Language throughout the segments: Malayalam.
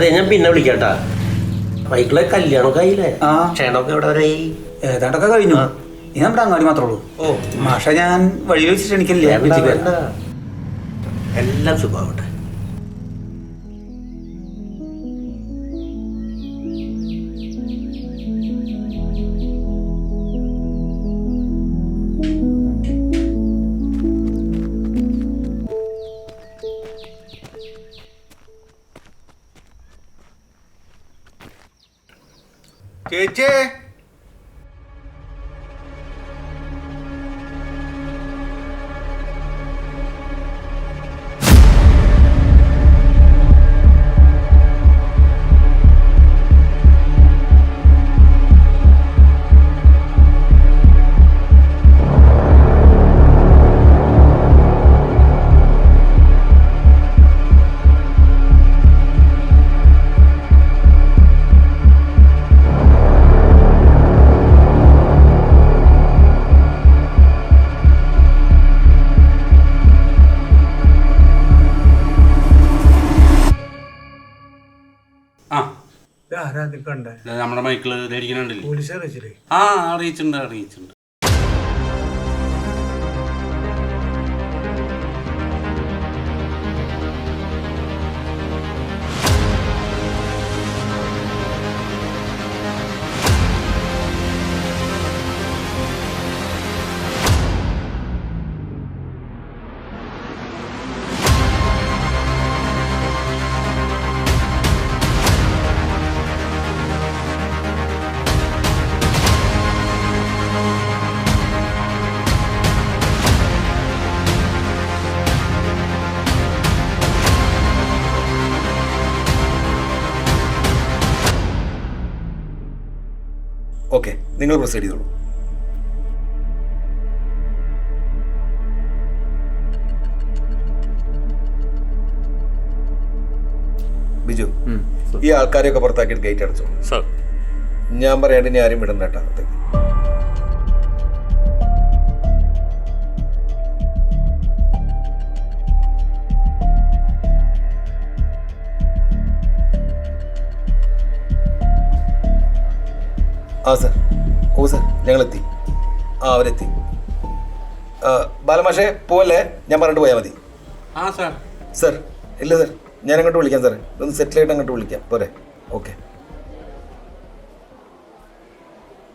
അതെ ഞാൻ പിന്നെ വിളിക്കട്ടാ. വൈകിളെ കല്യാണമൊക്കെ ആയില്ലേ? ആ. ക്ഷണമൊക്കെ എവിടെ വരെ ആയി? ഏതാണ്ടൊക്കെ കഴിഞ്ഞു. ഇനി നമ്മുടെ അങ്ങാടി മാത്രമേ ഉള്ളൂ. ഓ. മാഷ ഞാൻ വഴിയിൽ വെച്ചിട്ട് എനിക്കില്ല? എല്ലാം സുഖമാവട്ടെ. JJ. നമ്മുടെ മൈക്കിൾ ആ അറിയിച്ചിട്ടുണ്ട് അറിയിച്ചിട്ടുണ്ട്. നിങ്ങൾ പ്രൊസീഡ് ചെയ്തോളൂ. ബിജു ഈ ആൾക്കാരെയൊക്കെ പുറത്താക്കിയിട്ട് ഗേറ്റ് അടച്ചോ? സാർ. ഞാൻ പറയാണ്ട് ഇനി ആരും വിടണ്ട കേട്ടോ അകത്തേക്ക് ആ സർ. ഓ സർ ഞങ്ങളെത്തി. ആ അവരെത്തി. ബാലമാഷെ പോവല്ലേ? ഞാൻ പറഞ്ഞിട്ട് പോയാൽ മതി. ആ സർ. സർ ഇല്ല സർ. ഞാൻ അങ്ങോട്ട് വിളിക്കാം സാർ. ഒന്ന് സെറ്റിൽ ആയിട്ട് അങ്ങോട്ട് വിളിക്കാം. പോരെ. ഓക്കെ.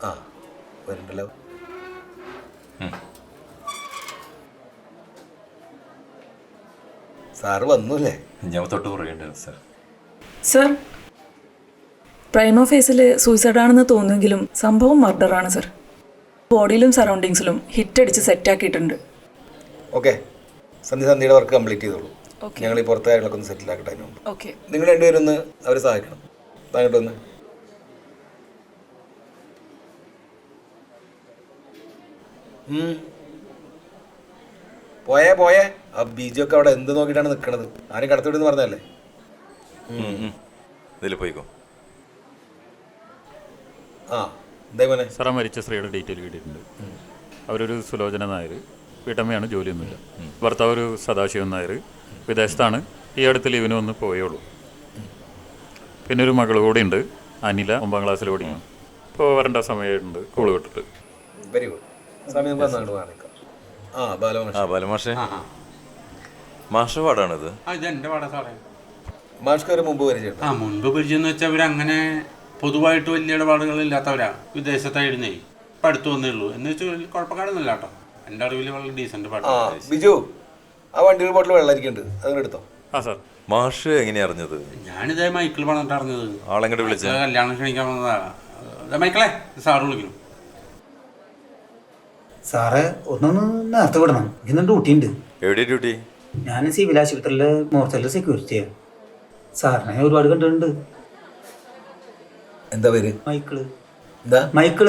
ആ വരുന്നുണ്ടല്ലോ സാറ് വന്നൂല്ലേ? ഞാൻ തൊട്ട് പറയേണ്ടത് സർ. സർ പ്രൈമോ ഫേസിൽ സൂയിസൈഡ് ആണെന്ന് തോന്നുമെങ്കിലും സംഭവം മർഡറാണ് സർ ബോഡിയിലും സറൗണ്ടിങ്സിലും ഹിറ്റ് അടിച്ച് സെറ്റ് ആക്കിയിട്ടുണ്ട്. ഓക്കെ സന്ധ്യ സന്ധ്യയുടെ വർക്ക് കംപ്ലീറ്റ് ചെയ്തോളൂ. Okay. ഞങ്ങൾ ഈ പുറത്തെ കാര്യങ്ങളൊക്കെ ഒന്ന് സെറ്റിൽ ആക്കട്ടെ ഓക്കെ നിങ്ങൾ രണ്ടുപേരും ഒന്ന് അവരെ സഹായിക്കണം. അങ്ങോട്ട് വന്ന്. ഉം. പോയേ പോയേ. ആ ബീജൊക്കെ അവിടെ എന്ത് നോക്കിയിട്ടാണ് നിൽക്കണത് ആരും കടത്തിവിടുന്ന് പറഞ്ഞല്ലേ ഇതിൽ പോയിക്കോ. സാർ മരിച്ച സ്ത്രീയുടെ ഡീറ്റെയിൽ കിട്ടിയിട്ടുണ്ട്. അവരൊരു സുലോചന നായർ വീട്ടമ്മയാണ് ജോലിയൊന്നുമില്ല. ഭർത്താവ് ഒരു സദാശിവൻ നായർ. വിദേശത്താണ്. ഈ അടുത്ത് ലീവിന് വന്ന് പോയുള്ളൂ പിന്നെ ഒരു മകൾ കൂടി ഉണ്ട്. അനില ഒമ്പതാം ക്ലാസ്സിൽ പഠിക്കുന്നു. ഇപ്പോൾ വരേണ്ട സമയമുണ്ട് സ്കൂൾ വിട്ടിട്ട്. വെരി ഗുഡ് ആ ബാലമാഷ മാഷ. പാടാണിത്? ആ ഇത് എന്റെ പാടാ സാറേ. മാഷ്ക്ക് ഒരു മുമ്പ് പരിചയം ആ മുൻപ് പരിചയം എന്ന് വെച്ചാൽ ഇവരങ്ങനെ പൊതുവായിട്ട് വലിയ ഇടപാടുകളില്ലാത്തവരാ വിദേശത്തായിരുന്നേ ഇപ്പം അടുത്ത് വന്നേ ഉള്ളൂ. എന്ന് വെച്ചാൽ കുഴപ്പക്കാരൊന്നുമില്ല കേട്ടോ. എന്റെ അറിവിൽ വളരെ ഡീസന്റ് പാട്ട്. ബിജു ആ വണ്ടിയിൽ ബോട്ടിൽ വെള്ളം ഇരിക്കുന്നുണ്ട് അതങ്ങനെ എടുത്തോ. ആ സാർ. മാഷ് എങ്ങനെയാ അറിഞ്ഞത്? ഞാനിതേ മൈക്കിൾ പറഞ്ഞിട്ട് അറിഞ്ഞത്. ആളെങ്ങോട്ട് വിളിച്ച കല്യാണം ക്ഷണിക്കാൻ വന്നതാ. മൈക്കിളെ സാറ് വിളിക്കുന്നു. സാറേ ഒന്നൊന്ന് നേരത്തെ വിടണം. ഇന്ന് ഡ്യൂട്ടി ഉണ്ട്. എവിടെ ഡ്യൂട്ടി? ഞാൻ സിവിൽ ആശുപത്രിയിലെ മോർച്ചലിലെ സെക്യൂരിറ്റിയാണ് സാറിനെ ഒരുപാട് കണ്ടിട്ടുണ്ട്. എന്താ പേര്? മൈക്കിൾ. എന്താ? മൈക്കിൾ.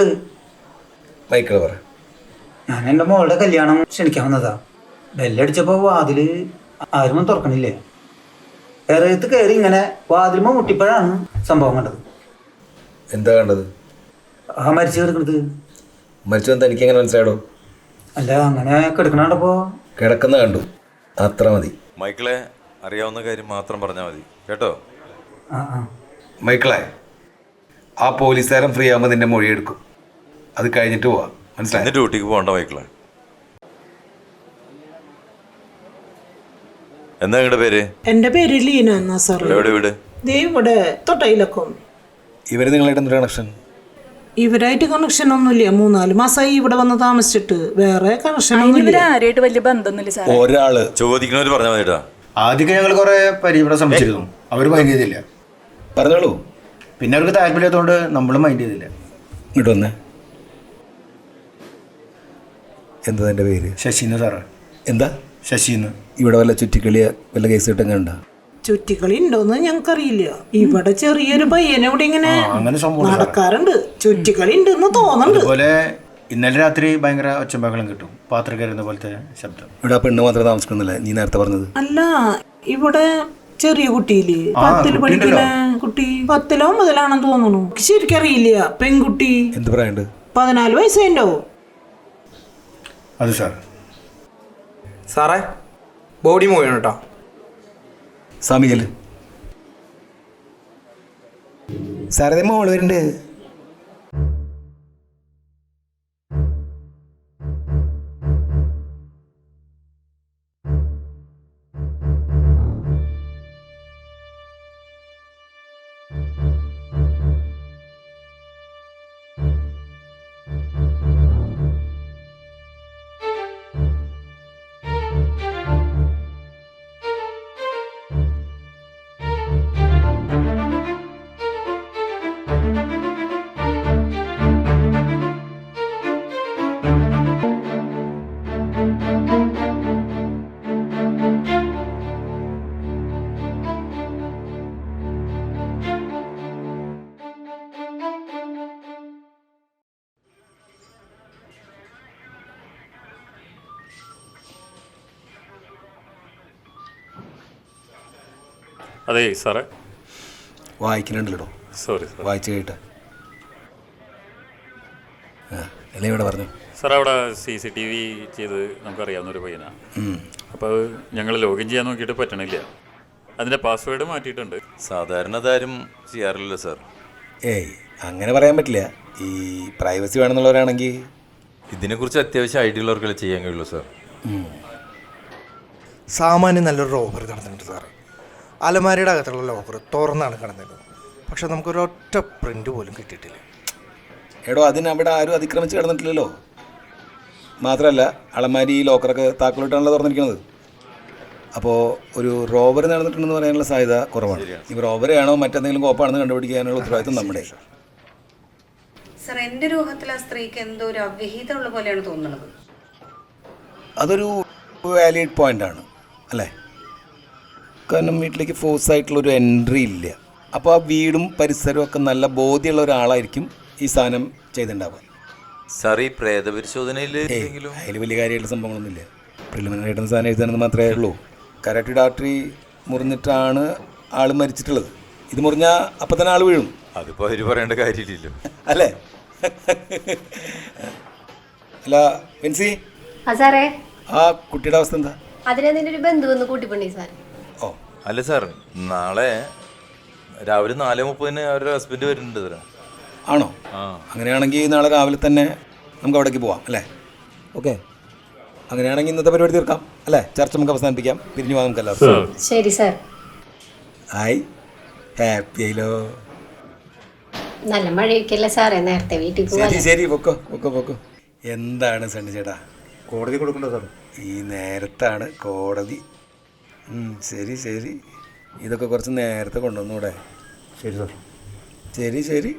മൈക്കിൾ പറ. ഞാൻ എന്റെ മോളുടെ കല്യാണം ക്ഷണിക്കാൻ വന്നതാ ബെല്ലടിച്ചപ്പോൾ വാതിൽ ആരും തുറക്കണില്ലേ? എറയത്ത് കയറി ഇങ്ങനെ വാതിലുമ്പോ മുട്ടിപ്പോഴാണ് സംഭവം കണ്ടത്. എന്താ കണ്ടത്? ആ മരിച്ചു കിടക്കണത്. മരിച്ചു എന്താ എനിക്ക് എങ്ങനെ മനസ്സിലായോ അല്ല അങ്ങനെ കിടക്കണപ്പോ കിടക്കുന്ന കണ്ടു. അത്ര മതി. മൈക്കിളെ അറിയാവുന്ന കാര്യം മാത്രം പറഞ്ഞാൽ മതി. കേട്ടോ? ആ ആ. മൈക്കിളെ ആ പോലീസുകാരൻ ഫ്രീ ആകുമ്പോൾ നിന്റെ മൊഴി എടുക്കും അത് കഴിഞ്ഞിട്ട് പോവാം. മനസ്സിലായി? ഡ്യൂട്ടിക്ക് പോകണ്ട മൈക്കിളെ. എന്താ നിങ്ങളുടെ പേര്? എന്റെ പേര് ലീന എന്നാ സാർ എവിടെ വീട് ദേ ഇവിടെ ഇവർ ഇവർ നിങ്ങളായിട്ട് എന്തൊരു കണക്ഷൻ ഇവരായിട്ട് കണക്ഷൻ ഒന്നുമില്ല. മൂന്നാൽ മാസമായി ഇവിടെ വന്ന് താമസിച്ചിട്ട്. വേറെ കണക്ഷൻ ഇവർ ഒന്നുമില്ല. ആരായിട്ട് വലിയ ബന്ധമൊന്നുമില്ല സാർ ഒരാൾ. ചോദിക്കുന്നവര് പറഞ്ഞാൽ മതിട്ടാ. ആദ്യമൊക്കെ ഞങ്ങൾ കുറെ പരിപാടി ശ്രമിച്ചിരുന്നു. അവർ മൈൻഡ് ചെയ്തില്ല പറഞ്ഞോളൂ. പിന്നെ അവർക്ക് താല്പര്യമായതുകൊണ്ട് നമ്മളും മൈൻഡ് ചെയ്തില്ല. ഇങ്ങോട്ട് വന്നേ എന്താ എന്റെ പേര്? ശശിന്ന് സാറ്. എന്താ? ശശിന്ന്. ഇവിടെ വല്ല ചുറ്റിക്കളിയ വല്ല കേസ് കിട്ടും കണ്ട ചുറ്റിക്കളി ഉണ്ടോന്ന് ഞങ്ങൾക്ക് അറിയില്ല ഇവിടെ ചെറിയൊരു പയ്യനെ ഇവിടെ ഇങ്ങനെ അങ്ങനെ സംഭവം നടക്കാറുണ്ട്. ചുറ്റിക്കളി ഉണ്ടെന്ന് തോന്നുന്നുണ്ട്. അതുപോലെ ഇന്നലെ രാത്രി ഭയങ്കര ഒച്ചമ്പാക്കളും കിട്ടും. പാത്രം കയറുന്ന പോലത്തെ ശബ്ദം. ഇവിടെ പെണ്ണ് മാത്രം താമസിക്കുന്നില്ല? നീ നേരത്തെ പറഞ്ഞത്. അല്ല ഇവിടെ ചെറിയ കുട്ടിയില്ലേ? പത്തിൽ പഠിക്കുന്ന. കുട്ടി. പത്തിലോ മുതലാണെന്ന് തോന്നുന്നു. ശരിക്കറിയില്ല പെൺകുട്ടി. എന്ത് പറയണ്ട് പതിനാല് വയസ്സേണ്ടോ അത് സാർ. സാറേ ബോഡി മൂവ് ചെയ്യണം കേട്ടോ. സ്വാമികൽ സാറേ മോൾ വരുന്നുണ്ട്. അതെ സാറേ. വായിക്കുന്നുണ്ടല്ലോ. സോറി സാർ വായിച്ചു കേട്ട്. എല്ലാം ഇവിടെ പറഞ്ഞു. സാർ അവിടെ സി സി ടി വി ചെയ്ത് നമുക്കറിയാവുന്ന ഒരു പയ്യനാണ് അപ്പോൾ അത് ഞങ്ങൾ ലോഗിൻ ചെയ്യാൻ നോക്കിയിട്ട് പറ്റണില്ല. അതിന്റെ പാസ്വേഡ് മാറ്റിയിട്ടുണ്ട്. സാധാരണ അതാരും ചെയ്യാറില്ല സാർ. ഏയ് അങ്ങനെ പറയാൻ പറ്റില്ല. ഈ പ്രൈവസി വേണമെന്നുള്ളവരാണെങ്കിൽ. ഇതിനെക്കുറിച്ച് അത്യാവശ്യം ഐഡിയ ഉള്ളവർക്കല്ലേ ചെയ്യാൻ കഴിയുള്ളൂ സാർ. സാമാന്യം നല്ലൊരു റോബർ നടന്നിട്ടുണ്ട് സാറേ. അലമാരയുടെ അകത്തുള്ള ലോക്കർ തുറന്നാണ് കിടന്നത് പക്ഷെ നമുക്കൊരൊറ്റ പ്രിന്റ് പോലും കിട്ടിയിട്ടില്ല. എടോ അതിന് അവിടെ ആരും അതിക്രമിച്ച് കിടന്നിട്ടില്ലല്ലോ. മാത്രമല്ല അളമാരി ഈ ലോക്കറൊക്കെ താക്കോലിട്ടാണല്ലോ തുറന്നിരിക്കുന്നത്. അപ്പോൾ ഒരു റോബർ നടന്നിട്ടുണ്ടെന്ന് പറയാനുള്ള സാധ്യത കുറവാണ്. ഈ റോബറിയാണോ മറ്റെന്തെങ്കിലും കോപ്പാണെന്ന് കണ്ടുപിടിക്കാനുള്ള ഉത്തരവാദിത്വം നമ്മുടെ. സർ എന്റെ രൂപത്തിൽ ആ സ്ത്രീക്ക് എന്തോ ഒരു അവിഹിതമുള്ള പോലെയാണ് തോന്നുന്നത്. അതൊരു വാലിഡ് പോയിന്റ് ആണ് അല്ലേ? കാരണം വീട്ടിലേക്ക് ഫോഴ്സ് ആയിട്ടുള്ളൊരു എൻട്രി ഇല്ല. അപ്പോൾ ആ വീടും പരിസരവും ഒക്കെ നല്ല ബോധ്യമുള്ള ഒരാളായിരിക്കും ഈ സാധനം ചെയ്തിട്ടുണ്ടാവുക. സാർ ഈ പ്രേതപരിശോധനയിൽ അതിൽ വലിയ കാര്യമായിട്ടുള്ള സംഭവങ്ങളൊന്നുമില്ല. പ്രിലിമിനറി ആയിട്ടുള്ള സാധനം എഴുതാനെന്ന് മാത്രമേ ഉള്ളൂ. കരാട്ടി ഡാക്ടറി മുറിഞ്ഞിട്ടാണ് ആൾ മരിച്ചിട്ടുള്ളത്. ഇത് മുറിഞ്ഞാൽ അപ്പം തന്നെ ആൾ വീഴും. അതിപ്പോൾ അവർ പറയേണ്ട കാര്യമില്ലല്ലോ. അല്ലേ? അല്ല വെൻസി? ആ സാറേ. ആ കുട്ടിയുടെ അവസ്ഥ എന്താ? അതിനെന്തിന്റെ ഒരു ബന്ധു വന്ന് കൂട്ടിപ്പണി സാർ ഓ അല്ല സാർ നാളെ രാവിലെ നാല് മുപ്പതിന് അവരുടെ ഹസ്ബൻഡ് വരുന്നുണ്ട് സാറേ. ആണോ? ആ. അങ്ങനെയാണെങ്കിൽ നാളെ രാവിലെ തന്നെ നമുക്ക് അവിടേക്ക് പോവാം അല്ലേ? ഓക്കെ. അങ്ങനെയാണെങ്കിൽ ഇന്നത്തെ പരിപാടി തീർക്കാം അല്ലേ? ചർച്ച നമുക്ക് അവസാനിപ്പിക്കാം. പിരിഞ്ഞു പോകാം നമുക്ക് എല്ലാവർക്കും ശരി സാർ. ഹായ്. ഹാപ്പി ആയില്ലോ നല്ല മഴയൊക്കെയല്ലേ സാറേ നേരത്തെ വീട്ടിൽ ശരി ശരി പൊക്കോ പൊക്കോ പൊക്കോ. എന്താണ് സണ്ണി ചേട്ടാ? കോടതി കൊടുക്കണ്ടോ സാർ? ഈ നേരത്താണ് കോടതി ശരി ശരി. ഇതൊക്കെ കുറച്ച് നേരത്തെ കൊണ്ടുവന്നൂടെ. ശരി സാർ. ശരി ശരി.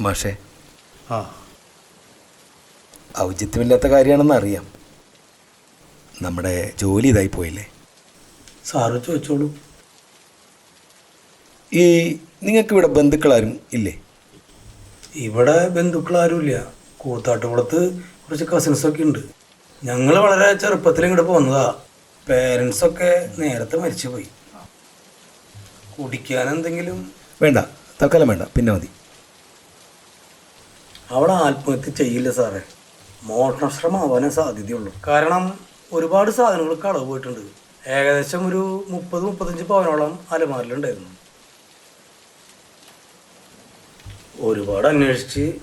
മാഷേ ആ. ഔചിത്യമില്ലാത്ത കാര്യമാണെന്ന് അറിയാം. നമ്മുടെ ജോലി ഇതായി പോയില്ലേ? സാറ് ചോദിച്ചോളൂ. ഈ നിങ്ങൾക്ക് ഇവിടെ ബന്ധുക്കളാരും ഇല്ലേ? ഇവിടെ ബന്ധുക്കളാരുമില്ല കൂത്താട്ടുകുളത്ത് കുറച്ച് കസിൻസൊക്കെ ഉണ്ട്. ഞങ്ങൾ വളരെ ചെറുപ്പത്തിൽ ഇങ്ങോട്ട് പോന്നതാ. പേരൻസൊക്കെ നേരത്തെ മരിച്ചുപോയി. കുടിക്കാൻ എന്തെങ്കിലും? വേണ്ട. തൽക്കാലം വേണ്ട. പിന്നെ മതി. അവിടെ ആത്മഹത്യ ചെയ്യില്ല സാറേ. മോഷണശ്രമാവാനേ സാധ്യതയുള്ളൂ. കാരണം ഒരുപാട് സാധനങ്ങൾ കളവ് പോയിട്ടുണ്ട്. ഏകദേശം ഒരു മുപ്പത് മുപ്പത്തഞ്ച് പവനോളം അലമാരിലുണ്ടായിരുന്നു ഒരുപാട് അന്വേഷിച്ച്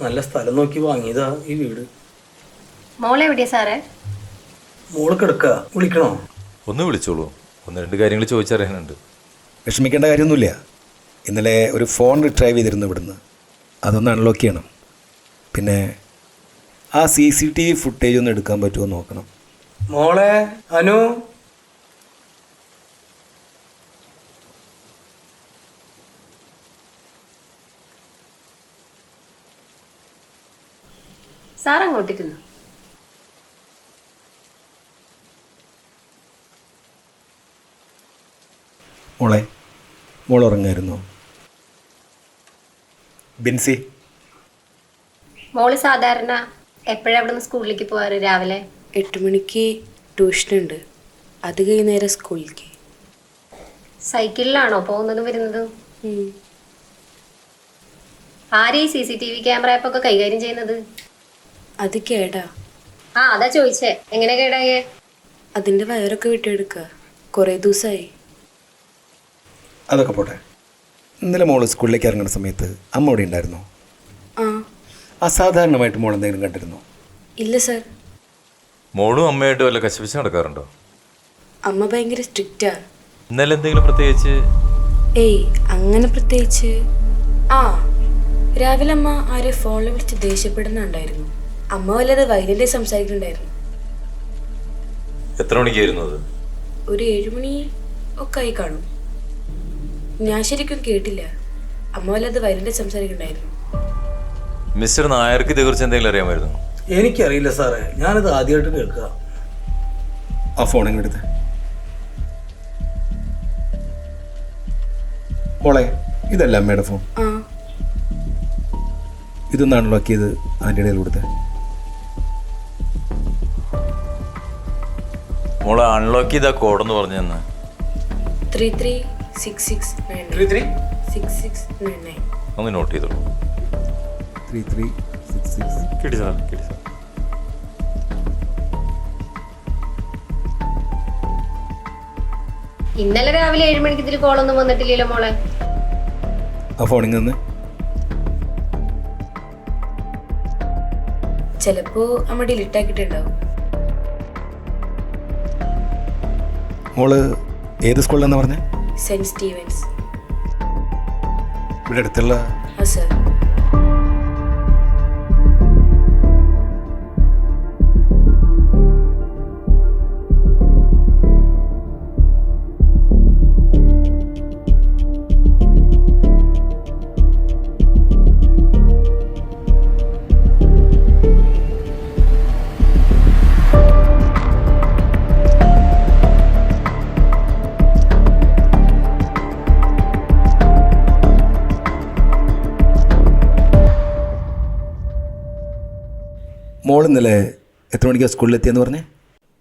നല്ല സ്ഥലം നോക്കി വാങ്ങിയതാ ഈ വീട്. സാറേ? മോൾ കിടക്ക. വിളിക്കണോ? ഒന്ന് വിളിച്ചോളൂ. ഒന്ന് രണ്ട് കാര്യങ്ങൾ ചോദിച്ചറിയാനുണ്ട്. വിഷമിക്കേണ്ട കാര്യമൊന്നുമില്ല. ഇന്നലെ ഒരു ഫോൺ റിട്രൈവ് ചെയ്തിരുന്നു ഇവിടുന്ന്. അതൊന്ന് അൺലോക്ക് ചെയ്യണം. പിന്നെ ആ C C T V footage ഒന്ന് എടുക്കാൻ പറ്റുമോ നോക്കണം. മോളെ അനു? സാർ അങ്ങോട്ടിരുന്നു മോളെ മോൾ ഉറങ്ങായിരുന്നോ? ബിൻസി. മോൾ സാധാരണ എപ്പോഴാ അവിടെ നിന്ന് സ്കൂളിലേക്ക് പോവാറ് രാവിലെ? എട്ട് മണിക്ക് ട്യൂഷനുണ്ട്. അത് കഴിഞ്ഞ് നേരെ സ്കൂളിലേക്ക്. സൈക്കിളിലാണോ പോകുന്നതും വരുന്നതും? ആരെയും C C T V camera ആപ്പൊക്കെ കൈകാര്യം ചെയ്യുന്നത്? അത് കേടാ. ആ അതാ ചോദിച്ചേ. എങ്ങനെ കേടായേ? അതിന്റെ വയറൊക്കെ വിട്ടെടുക്കുക കുറേ ദിവസമായി അതൊക്കെ പോട്ടെ. ഇന്നലെ മോൾ സ്കൂളിലേക്ക് ഇറങ്ങുന്ന സമയത്ത് അമ്മ അവിടെ ഉണ്ടായിരുന്നു? ആ. അസാധാരണമായിട്ട് മോൾ എന്തെങ്കിലും കണ്ടിരുന്നു? ഇല്ല സർ. മോളും അമ്മയായിട്ട് വല്ല കശപിച്ച് നടക്കാറുണ്ടോ? അമ്മ ഭയങ്കര സ്ട്രിക്റ്റാ. ഇന്നലെ എന്തെങ്കിലും പ്രത്യേകിച്ച്? ഏയ് അങ്ങനെ പ്രത്യേകിച്ച്? ആ രാവിലെ അമ്മ ആരെ ഫോണിൽ വിളിച്ച് ദേഷ്യപ്പെടുന്നുണ്ടായിരുന്നു. അമ്മ വല്ലാതെ വൈലന്റ് സംസാരിക്കുന്നുണ്ടായിരുന്നു. എത്ര മണിക്കായിരുന്നു അത്? ഒരു ഏഴുമണി ഒക്കെ ആയി കാണും. ഞാൻ ശരിക്കും കേട്ടില്ല. അമ്മ വല്ലാതെ വൈലന്റ് സംസാരിക്കുന്നുണ്ടായിരുന്നു. മിസ്റ്റർ നായർക്ക് ഇതേക്കുറിച്ച് എന്തെങ്കിലും അറിയാമായിരുന്നു? എനിക്കറിയില്ല സാറേ. ഞാനിത് ആദ്യമായിട്ട് കേൾക്കുക. ആ ഫോൺ എങ്ങനെടുത്ത് മോളെ ഇതല്ല അമ്മയുടെ ഫോൺ? ആ. ഇതൊന്ന് അൺലോക്ക് ചെയ്ത് മോളെ അൺലോക്ക് ചെയ്ത കോഡ് എന്ന് പറഞ്ഞു തന്നെ. Three three six six nine three three six six nine nine ഒന്ന് നോട്ട് ചെയ്തോളൂ. ത്രീ ത്രീ സിക്സ് സിക്സ് കിട്ടി സാർ കിട്ടി സാർ. ഇന്നലെ രാവിലെ ഏഴ് മണിക്ക് ഇതിൽ കോളൊന്നും വന്നിട്ടില്ലല്ലോ മോളെ. ആ ഫോണിൽ നിന്ന് ചിലപ്പോ അമ്മ ഡിലീറ്റ് ആക്കിയിട്ടുണ്ടാവും. മോൾ ഏത് സ്കൂളിലാണെന്ന് പറഞ്ഞേ? Saint Stephen's. ഇവിടെ അടുത്തുള്ള ആ സർ. മോൾ ഇന്നലെ എത്ര മണിക്കാണ് സ്കൂളിൽ എത്തിയെന്ന് പറഞ്ഞേ?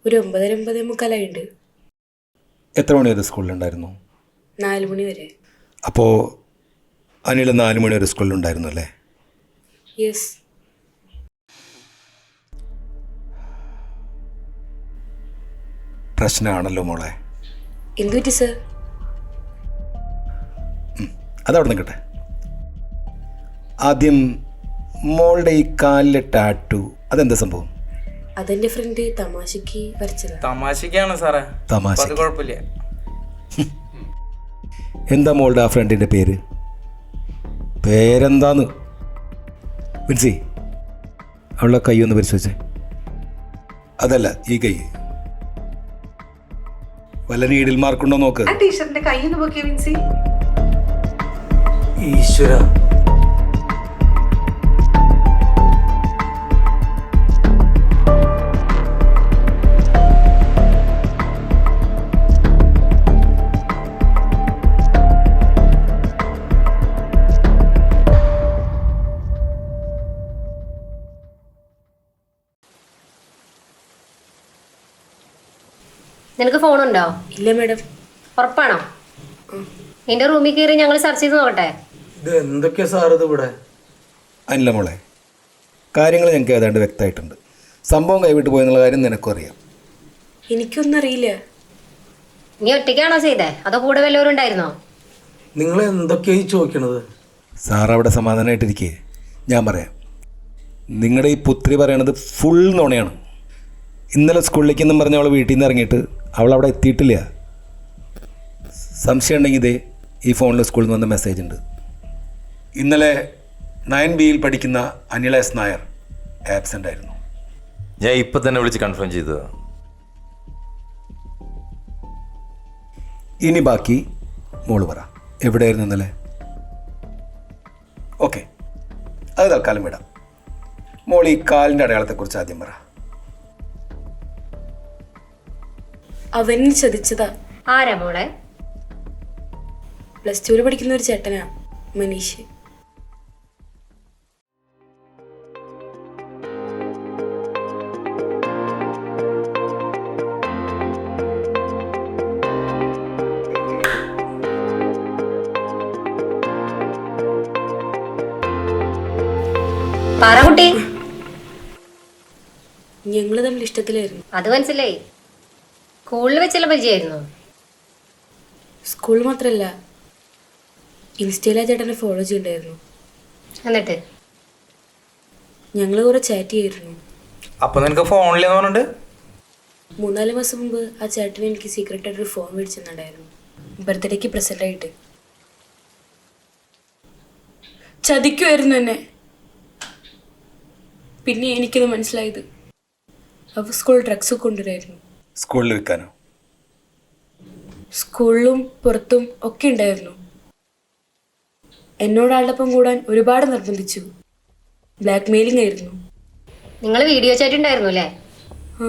ഒരു ഒമ്പതര ഒമ്പതേ മുക്കാലായിട്ടുണ്ട് എത്ര മണി വരെ സ്കൂളിലുണ്ടായിരുന്നു? നാല് മണി വരെ. അപ്പോൾ അനിൽ നാല് മണി വരെ സ്കൂളിലുണ്ടായിരുന്നു അല്ലേ? യെസ്. പ്രശ്നമാണല്ലോ മോളെ. എന്തു പറ്റി സർ? അതവിടെ നിൽക്കട്ടെ. ആദ്യം മോളുടെ ഈ കാലിലെ ടാറ്റു അതെന്താ സംഭവം? അതെന്റെ ഫ്രണ്ട് തമാശക്ക് വരച്ചതാ. തമാശക്കാണ് സാറേ. തമാശ അത് കുഴപ്പമില്ല. എന്താ മോളുടെ ആ ഫ്രണ്ടിന്റെ പേര്? പേരെന്താന്ന്? വിൻസി അവളുടെ കൈ ഒന്ന് പരിശോധിച്ചേ. അതല്ല ഈ കൈ. വല്ല നീഡിൽ മാർക്കുണ്ടോ നോക്ക്. ടീച്ചറിന്റെ കൈ ഒന്ന് നോക്കിയ വിൻസി. ഈശ്വര. നിനക്ക് ഫോൺ ഉണ്ടോ ഇല്ല മാഡം. ഉറപ്പാണോ? നിന്റെ റൂമിൽ കയറി ഞങ്ങൾ സെർച്ച് ചെയ്ത് നോക്കട്ടെ. ഇത് എന്തൊക്കെയാ സാർ ഇത് ഇവിടെ? അല്ല മോളെ. കാര്യങ്ങൾ ഞങ്ങൾക്ക് ഏതാണ്ട് വ്യക്തമായിട്ടുണ്ട്. സംഭവം കൈവിട്ട് പോയെന്നുള്ള കാര്യം നിനക്കും അറിയാം എനിക്കൊന്നും അറിയില്ല നീ ഒറ്റയ്ക്കാണോ ചെയ്തേ? അതോ കൂടെ വല്ലവരും ഉണ്ടായിരുന്നോ? നിങ്ങൾ എന്തൊക്കെയായി ചോദിക്കണത്? സാർ അവിടെ സമാധാനമായിട്ടിരിക്കേ. ഞാൻ പറയാം. നിങ്ങളുടെ ഈ പുത്രി പറയണത് ഫുൾ നുണയാണ്. ഇന്നലെ സ്കൂളിലേക്കെന്നും പറഞ്ഞ് അവൾ വീട്ടിൽ നിന്ന് ഇറങ്ങിയിട്ട് അവൾ അവിടെ എത്തിയിട്ടില്ല. സംശയം ഉണ്ടെങ്കിൽ ഇതേ ഈ ഫോണിൽ സ്കൂളിൽ നിന്ന് വന്ന മെസ്സേജ് ഉണ്ട്. ഇന്നലെ നയൻ ബിയിൽ പഠിക്കുന്ന അനിലേസ് നായർ ആബ്സെന്റ് ആയിരുന്നു. ഞാൻ ഇപ്പം തന്നെ വിളിച്ച് കൺഫേം ചെയ്തത്. ഇനി ബാക്കി മോൾ പറ. എവിടെയായിരുന്നു ഇന്നലെ? ഓക്കെ അത് തൽക്കാലം വിടാം. മോൾ ഈ കാലിന്റെ അടയാളത്തെക്കുറിച്ച് ആദ്യം പറ. അവനെ ചതിച്ചതാ. ആരാ മോളെ? പ്ലസ് ടുവിൽ പഠിക്കുന്ന ഒരു ചേട്ടനാ മനീഷ്. ഞങ്ങൾ തമ്മിൽ ഇഷ്ടത്തിലായിരുന്നു. അത് മനസ്സിലായി. സ്കൂളിൽ വെച്ചുള്ള പരിചയമായിരുന്നു സ്കൂൾ മാത്രമല്ല ഇൻസ്റ്റയിലെ ചേട്ടനെ ഫോളോ ചെയ്യണ്ടായിരുന്നു. എന്നിട്ട്? ഞങ്ങൾ കുറെ ചാറ്റ് ചെയ്തിരുന്നു. അപ്പൊ നിനക്ക് ഫോണിലെന്ന് പറഞ്ഞിട്ട്? മൂന്നാൽ മാസം മുമ്പ് ആ ചേട്ടന് എനിക്ക് സീക്രട്ട് ആയിട്ട് ഒരു ഫോൺ മേടിച്ചെന്നുണ്ടായിരുന്നു ബർത്ത്ഡേക്ക് പ്രസന്റ് ആയിട്ട്. ചതിക്കുമായിരുന്നു എന്നെ. പിന്നെ എനിക്കത് മനസ്സിലായത്. അവ സ്കൂൾ ഡ്രഗ്സ് കൊണ്ടുവരായിരുന്നു. സ്കൂളിൽ വിൽക്കാനോ സ്കൂളിലും പുറത്തും ഒക്കെ ഉണ്ടായിരുന്നു. എന്നോട് കൂടാൻ ഒരുപാട് നിർബന്ധിച്ചു. ബ്ലാക്ക് മെയിലിംഗ് ആയിരുന്നു. നിങ്ങൾ വീഡിയോ ചാറ്റ് ഉണ്ടായിരുന്നു അല്ലേ? ആ,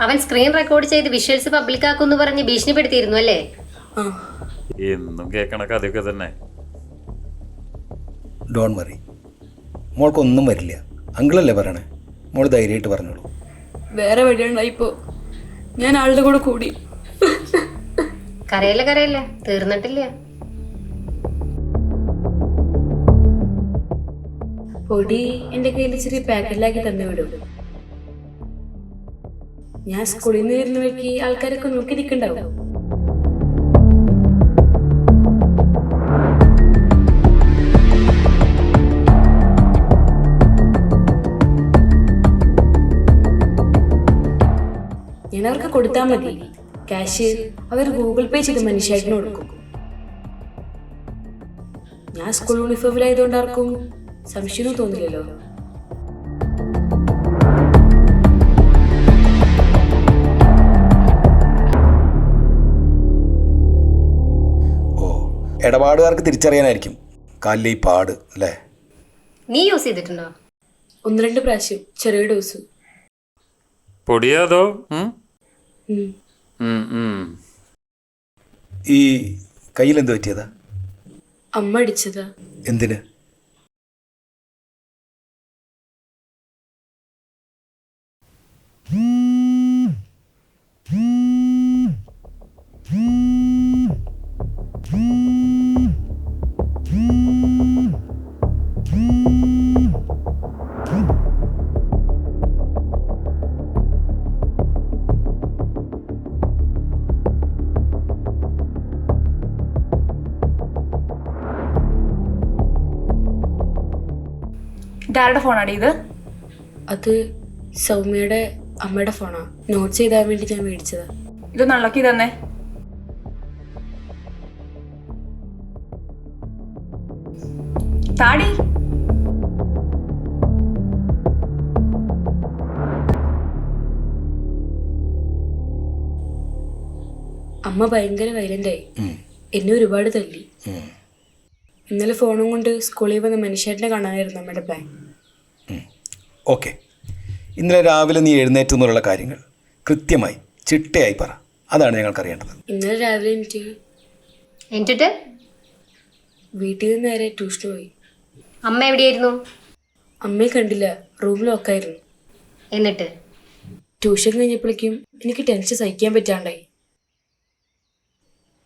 അവൻ സ്ക്രീൻ റെക്കോർഡ് ചെയ്ത് വിഷ്വൽസ് പബ്ലിക് ആക്കുമെന്ന് പറഞ്ഞ് ഭീഷണിപ്പെടുത്തിയിരുന്നു അല്ലേ? ആ. എന്നും കേൾക്കണ കഥയൊക്കെ തന്നെ. ഡോൺ മറി മോൾക്കൊന്നും വരില്ല. അങ്കിളല്ലേ പറയണേ? മോൾ ധൈര്യമായിട്ട് പറഞ്ഞോളൂ. വേറെ വഴിയുണ്ടായിപ്പോ ഞാൻ ആളുടെ കൂടെ കൂടി. കരയല്ലേ കരയല്ലേ? തീർന്നിട്ടില്ല. പൊടി എന്റെ കയ്യിൽ ചെറിയ പാക്കറ്റിലാക്കി തന്നെ വിടും. ഞാൻ സ്കൂളിൽ നിന്ന് വരുന്ന വഴിക്ക് ആൾക്കാരൊക്കെ നോക്കി നിൽക്കണ്ടാവും. ഞാൻ അവർക്ക് കൊടുത്താൽ മതി. ക്യാഷ് അവർ ഗൂഗിൾ പേ ചെയ്ത് മനുഷ്യായിട്ടിന് കൊടുക്കും. ഞാൻ സ്കൂൾ യൂണിഫോമിലായതുകൊണ്ട് ആർക്കും സംശയമൊന്നും തോന്നില്ലല്ലോ. ഓ ഇടപാടുകാർക്ക് തിരിച്ചറിയാനായിരിക്കും. കാലിലെ ഈ പാട് അല്ലേ? നീ യൂസ് ചെയ്തിട്ടുണ്ടോ? ഒന്ന് രണ്ട് പ്രാവശ്യം ചെറിയ ഡോസ് പൊടിയാതോ. ഈ കയ്യിൽ എന്ത് പറ്റിയതാ? അമ്മ അടിച്ചതാ. എന്തിന്? ഇതാരുടെ ഫോണാടി ഇത്? അത് സൗമ്യയുടെ അമ്മയുടെ ഫോണാ. നോട്ട് ചെയ്താൻ വേണ്ടി ഞാൻ മേടിച്ചതാ. ഇത് നള്ളക്കി തന്നെ താടി. അമ്മ ഭയങ്കര വൈലന്റായി എന്നെ ഒരുപാട് തല്ലി. ഇന്നലെ ഫോണും കൊണ്ട് സ്കൂളിൽ വന്ന മനുഷ്യനെ കാണാനായിരുന്നു അമ്മയുടെ പ്ലാൻ ഓക്കെ. ഇന്നലെ രാവിലെ നീ എഴുന്നേറ്റ് എന്നുള്ള കാര്യങ്ങൾ കൃത്യമായി ചിട്ടയായി പറ. അതാണ് ഞങ്ങൾക്ക് അറിയേണ്ടത് ഇന്നലെ രാവിലെ എനിക്ക് എന്നിട്ട് വീട്ടിൽ നിന്ന് നേരെ ട്യൂഷന് പോയി. അമ്മ എവിടെയായിരുന്നു? അമ്മയെ കണ്ടില്ല. റൂം ലോക്കായിരുന്നു. എന്നിട്ട്? ട്യൂഷൻ കഴിഞ്ഞപ്പോഴേക്കും എനിക്ക് ടെൻഷൻ സഹിക്കാൻ പറ്റാണ്ടായി.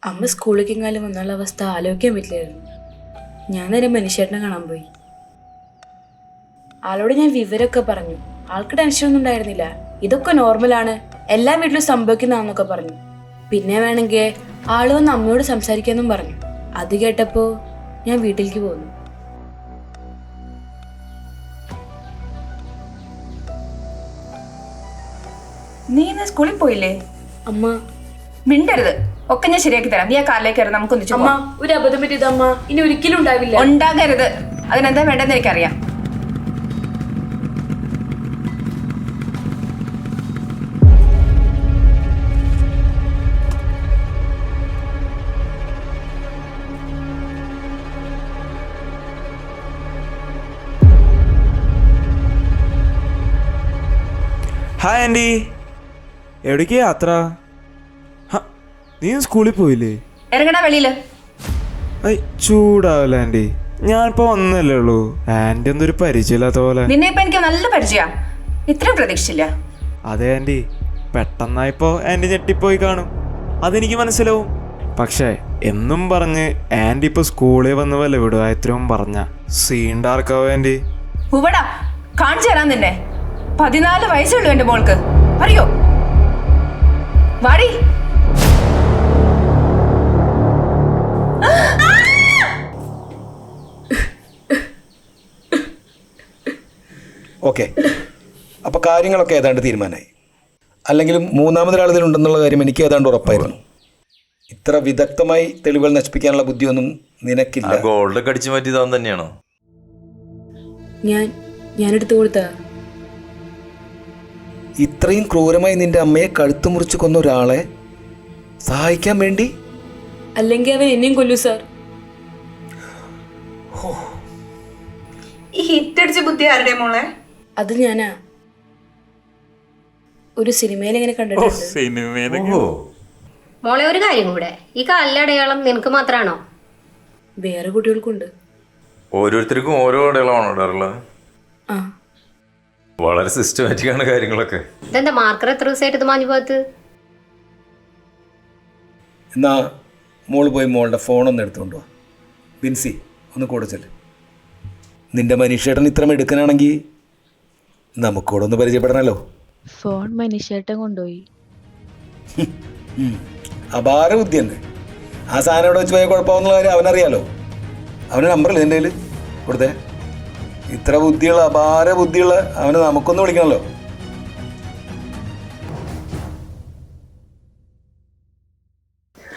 അമ്മ സ്കൂളിലേക്ക് എങ്ങാനും വന്നുള്ള അവസ്ഥ ആലോചിക്കാൻ പറ്റില്ലായിരുന്നു. ഞാൻ നേരെ മനുഷ്യനെ കാണാൻ പോയി. ആളോട് ഞാൻ വിവരമൊക്കെ പറഞ്ഞു. ആൾക്ക് ടെൻഷനൊന്നും ഉണ്ടായിരുന്നില്ല. ഇതൊക്കെ നോർമലാണ് എല്ലാ വീട്ടിലും സംഭവിക്കുന്നതാന്നൊക്കെ പറഞ്ഞു. പിന്നെ വേണമെങ്കിൽ ആൾ വന്ന് അമ്മയോട് സംസാരിക്കാന്നും പറഞ്ഞു. അത് കേട്ടപ്പോൾ ഞാൻ വീട്ടിലേക്ക് പോന്നു. നീ ഇന്ന് സ്കൂളിൽ പോയില്ലേ? അമ്മ. മിണ്ടരുത്. ഒക്കെ ഞാൻ ശരിയാക്കി തരാം. നീ ആ കാറിലേക്ക് കയറി നമുക്ക് ഒന്നിച്ചു അമ്മ ഒരു അബദ്ധം പറ്റിയത് അമ്മ. ഇനി ഒരിക്കലും ഉണ്ടാവില്ല. ഉണ്ടാകരുത്. അതിനെന്താ വേണ്ടെന്ന് എനിക്കറിയാം. ഹായ് ആന്റി എവിടേക്ക് യാത്ര? നീ സ്കൂളിൽ പോയില്ലേ? ഇറങ്ങടാ വെളിയിൽ. ഐ ചൂടാവല്ല ആന്റി ഞാനിപ്പോ വന്നല്ലേ ഉള്ളൂ. ആന്റി എന്തൊരു പരിചയമില്ലാത്ത പോലെ. നിന്നെ ഇപ്പൊ എനിക്ക് നല്ല പരിചയ. ഇത്രയും പ്രതീക്ഷിച്ചില്ല. അതെ ആന്റി പെട്ടെന്നായിപ്പോ ആന്റി ഞെട്ടിപ്പോയി കാണും. അതെനിക്ക് മനസ്സിലാവും. പക്ഷേ എന്നും പറഞ്ഞ് ആന്റി ഇപ്പൊ സ്കൂളിൽ വന്ന് വല്ല വിടുക ഇത്രയും പറഞ്ഞ സീണ്ടാർക്കാവോ ആന്റി കാണിച്ചു തരാൻ നിന്നെ. പതിനാല് വയസ്സുള്ളൂ എന്റെ മോൾക്ക്. അറിയോ? വാടി. ഓക്കെ. അപ്പൊ കാര്യങ്ങളൊക്കെ ഏതാണ്ട് തീരുമാനമായി. അല്ലെങ്കിലും മൂന്നാമതൊരാൾ ഇതിലുണ്ടെന്നുള്ള കാര്യം എനിക്ക് ഏതാണ്ട് ഉറപ്പായിരുന്നു. ഇത്ര വിദഗ്ധമായി തെളിവുകൾ നശിപ്പിക്കാനുള്ള ബുദ്ധിയൊന്നും ആ നിനക്കില്ല ഗോൾഡ് കടിച്ചു മാറ്റിയത് തന്നെയാണോ? ഞാൻ ഞാൻ എടുത്തു കൊടുത്താ ഇത്രയും ക്രൂരമായി നിന്റെ അമ്മയെ കഴുത്തു മുറിച്ച് കൊന്ന ഒരാളെ സഹായിക്കാൻ വേണ്ടി? അല്ലെങ്കിൽ അവൻ എന്നെയും കൊല്ലു സർ. ഈ ഹിറ്റടിച്ച ബുദ്ധി ആരുടെ മോളെ? അത് ഞാനാ. ഒരു സിനിമയിൽ ഇങ്ങനെ കണ്ടിട്ടുണ്ട്. മോളെ ഒരു കാര്യം കൂടെ. ഈ കാലിലടയാളം നിനക്ക് മാത്രമാണോ വേറെ കുട്ടികൾക്കുണ്ട്. ഓരോരുത്തർക്കും ഓരോ അടയാളമാണോ ഇടാറുള്ളത് ആ. വളരെ സിസ്റ്റമാറ്റിക് ആണ് കാര്യങ്ങളൊക്കെ. ഇതെന്താ മാർക്കർ എത്ര ദിവസമായിട്ട് ഇത് മാഞ്ഞു പോകത്ത് എന്നാ മോൾ പോയി മോളുടെ ഫോണൊന്ന് എടുത്തുകൊണ്ട് വാ. ബിൻസി ഒന്ന് കൂടെ ചെല്ല്. നിന്റെ മനീഷേട്ടൻ ഇത്ര എടുക്കാനാണെങ്കിൽ നമുക്കൂടെ ഒന്ന് പരിചയപ്പെടണല്ലോ. ഫോൺ മനുഷ്യേട്ടൻ കൊണ്ടുപോയി. അപാര ബുദ്ധി തന്നെ ആ സാധനം ഇവിടെ വെച്ച് പോയാൽ കുഴപ്പമെന്നുള്ള കാര്യം അവനറിയാലോ. അവന് നമ്പറില്ല എന്റെ കയ്യിൽ കൊടുത്തേ. ഇത്ര ബുദ്ധിയുള്ള അപാര ബുദ്ധിയുള്ള അവന് നമുക്കൊന്ന് വിളിക്കണല്ലോ.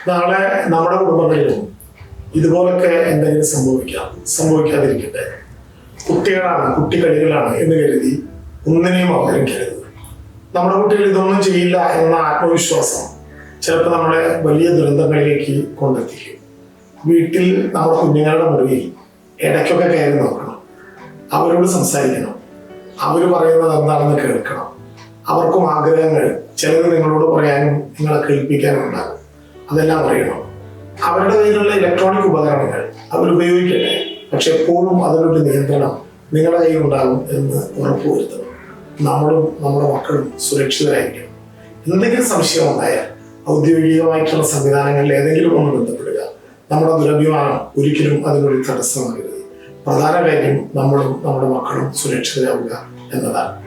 നാളെ നമ്മുടെ കുടുംബങ്ങളിലും ഇതുപോലൊക്കെ എന്തെങ്കിലും സംഭവിക്കാം സംഭവിക്കാതിരിക്കട്ടെ. കുട്ടികളാണ് കുട്ടികളികളാണ് എന്ന് കരുതി ഒന്നിനെയും അവഗണിക്കരുത്. നമ്മുടെ കുട്ടികൾ ഇതൊന്നും ചെയ്യില്ല എന്ന ആത്മവിശ്വാസം ചിലപ്പോൾ നമ്മളെ വലിയ ദുരന്തങ്ങളിലേക്ക് കൊണ്ടെത്തിക്കും. വീട്ടിൽ നമ്മുടെ കുഞ്ഞുങ്ങളുടെ മുറിയിൽ ഇടയ്ക്കൊക്കെ കയറി അവരോട് സംസാരിക്കണം. അവർ പറയുന്നത് എന്താണെന്ന് കേൾക്കണം. അവർക്കും ആഗ്രഹങ്ങൾ ചിലത് നിങ്ങളോട് പറയാനും നിങ്ങളെ കേൾപ്പിക്കാനും ഉണ്ടാകും. അതെല്ലാം അറിയണം. അവരുടെ കയ്യിലുള്ള ഇലക്ട്രോണിക് ഉപകരണങ്ങൾ അവർ ഉപയോഗിക്കട്ടെ. പക്ഷെ എപ്പോഴും അതിനൊരു നിയന്ത്രണം നിങ്ങളുടെ കയ്യിൽ ഉണ്ടാകും എന്ന് ഉറപ്പുവരുത്തണം നമ്മളും നമ്മുടെ മക്കളും സുരക്ഷിതരായിരിക്കണം. എന്തെങ്കിലും സംശയം ഉണ്ടായാൽ ഔദ്യോഗികമായിട്ടുള്ള സംവിധാനങ്ങളിൽ ഏതെങ്കിലും ഒന്ന് ബന്ധപ്പെടുക. നമ്മുടെ ദുരഭിമാനം ഒരിക്കലും അതിനൊരു തടസ്സമാകരുത്. പ്രധാന കാര്യം നമ്മളും നമ്മുടെ മക്കളും സുരക്ഷിതരാവുക എന്നതാണ്.